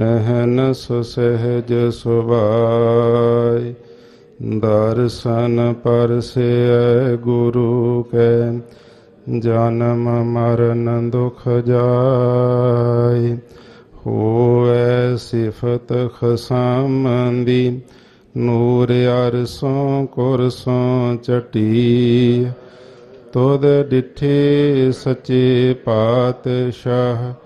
ਅਹਨਸ ਸੁਸਹਿਜ ਸੁਭਾਈ ਦਰਸ਼ਨ ਪਰਸੈ ਗੁਰੂ ਕੈ, ਜਨਮ ਮਰਨ ਦੁਖ ਜਾਈ ਹੋਵੇ ਸਿਫਤ ਖਸਮੰਦੀ ਨੂਰ ਅਰਸੋਂ ਕੁਰਸੋਂ ਚਟੀ ਤੁਧ ਡਿਠੇ ਸੱਚੇ ਪਾਤਸ਼ਾਹ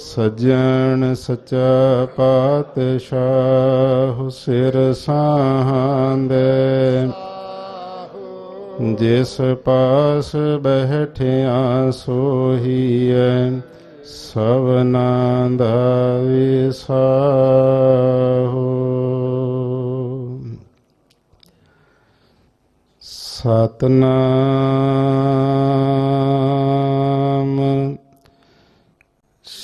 ਸਜਣ ਸਚਾ ਪਾਤਸ਼ਾਹ ਸਿਰ ਸਾਹਾਂਦੇ। ਜਿਸ ਪਾਸ ਬੈਠਿਆ ਸੋਹੀਐ ਸਵਨਾ ਦਾ ਵਿਸਾਹੁ ਸਤਨਾਮ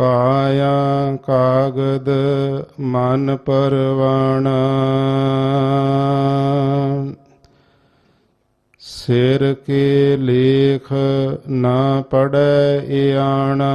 ਕਾਇਆ ਕਾਗਦ ਮਨ ਪਰਵਾਣਾ। ਸਿਰ ਕੇ ਲੇਖ ਨਾ ਪੜੈ ਆਣਾ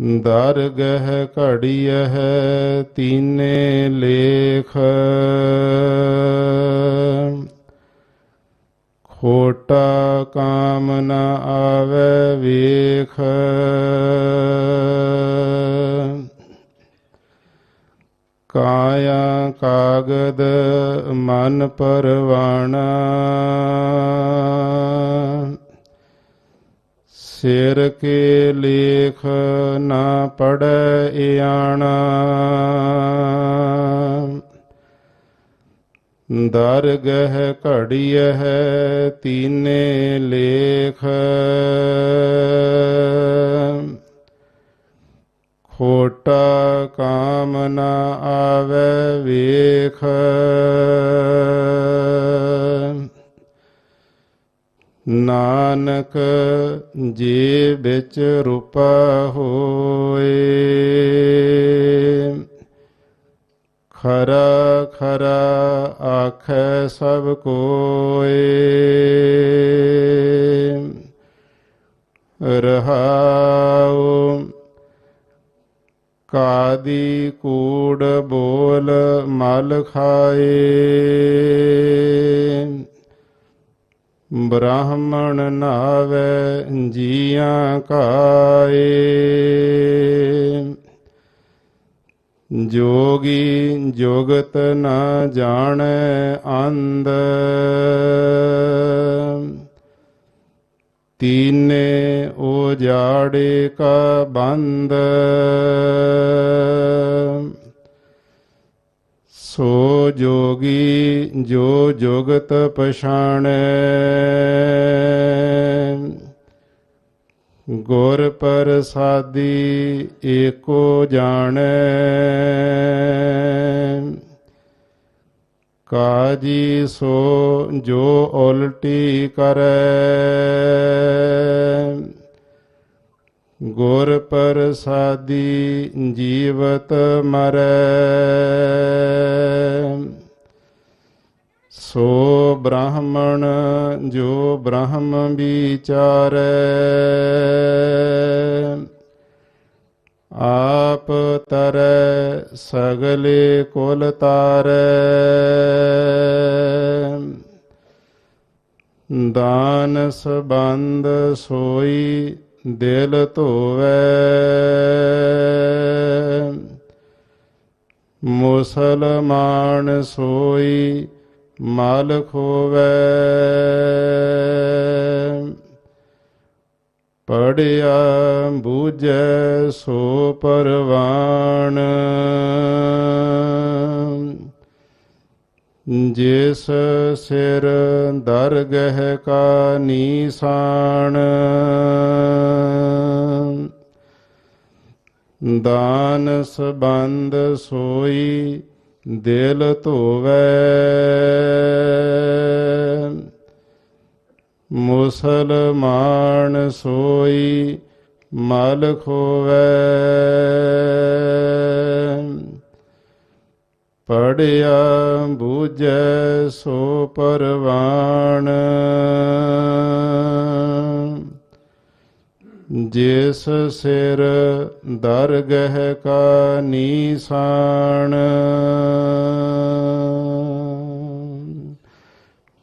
ਦਰਗਹ ਘੜੀਐ ਤੀਨੇ ਲੇਖ। ਕਾਮ ਨ ਆਵੇ ਵੇਖ। ਕਾਇਆ ਕਾਗਦ ਮਨ ਪਰਵਾਣਾ। ਸਿਰ ਕੇ ਲੇਖ ਨਾ ਪੜੈ ਆਣਾ ਦਰਗਹ ਘੜੀਐ ਤੀਨੇ ਲੇਖ। ਖੋਟਾ ਕਾਮ ਨ ਆਵੇ ਵੇਖ। ਨਾਨਕ ਜੀ ਵਿੱਚ ਰੂਪਾ ਹੋਏ। ਖਰਾ ਖਰਾ ਆਖੈ ਸਭ ਕੋਏ ਰਹਾਉ ਕਾਦੀ ਕੂੜ ਬੋਲ ਮਲ ਖਾਏ। ਬ੍ਰਾਹਮਣ ਨਾਵੇ ਜੀਆਂ ਕਾਏ। ਜੋਗੀ ਜੁਗਤ ਨ ਜਾਣੈ ਅੰਧ। ਤੀਨੇ ਉਹ ਉਜਾੜੇ ਕਾ ਬੰਦ ਸੋ ਜੋਗੀ ਜੋ ਜੁਗਤ ਪਛਾਣੈ। ਗੁਰ ਪ੍ਰਸਾਦੀ ਏਕੋ ਜਾਣੈ। ਕਾਜੀ ਸੋ ਜੋ ਉਲਟੀ ਕਰੈ। ਗੁਰ ਪ੍ਰਸਾਦੀ ਜੀਵਤ ਮਰੈ। ਸੋ ਬ੍ਰਾਹਮਣ ਜੋ ਬ੍ਰਹਮ ਵਿਚਾਰੈ। ਆਪ ਤਰੈ ਸਗਲੇ ਕੁਲ ਤਾਰੈ। ਦਾਨ ਸਬੰਧ ਸੋਈ ਦਿਲ ਧੋਵੈ। ਮੁਸਲਮਾਨ ਸੋਈ ਮਲ ਖੋਵੈ ਪੜਿਆ ਬੂਝੈ ਸੋ ਪਰਵਾਣ। ਜਿਸ ਸਿਰ ਦਰਗਹਿ ਕਾ ਨੀਸਾਨ ਦਾਨ ਸਬੰਧ ਸੋਈ ਦਿਲ ਧੋਵੈ। ਮੁਸਲਮਾਨ ਸੋਈ ਮਲ ਖੋਵੈ। ਪੜਿਆ ਬੂਝੈ ਸੋ ਪਰਵਾਣ ਜਿਸ ਸਿਰ ਦਰਗਹਿ ਕਾ ਨੀਸਾਨ,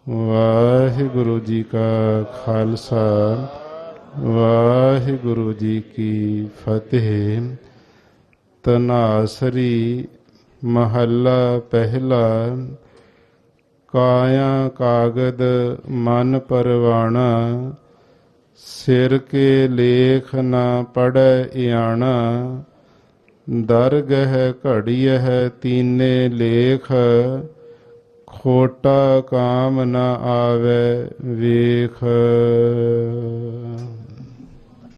ਵਾਹਿਗੁਰੂ ਜੀ ਕਾ ਖਾਲਸਾ, ਵਾਹਿਗੁਰੂ ਜੀ ਕੀ ਫਤਿਹ। ਤਨਾਸਰੀ ਮਹੱਲਾ ਪਹਿਲਾ, ਕਾਇਆ ਕਾਗਦ ਮਨ ਪਰਵਾਣਾ ਸਿਰ ਕੇ ਲੇਖ ਨਾ ਪੜੈ ਇਆਣਾ ਦਰਗਹ ਘੜੀਐ ਤੀਨੇ ਲੇਖ, ਖੋਟਾ ਕਾਮ ਨਾ ਆਵੇ ਵੇਖ।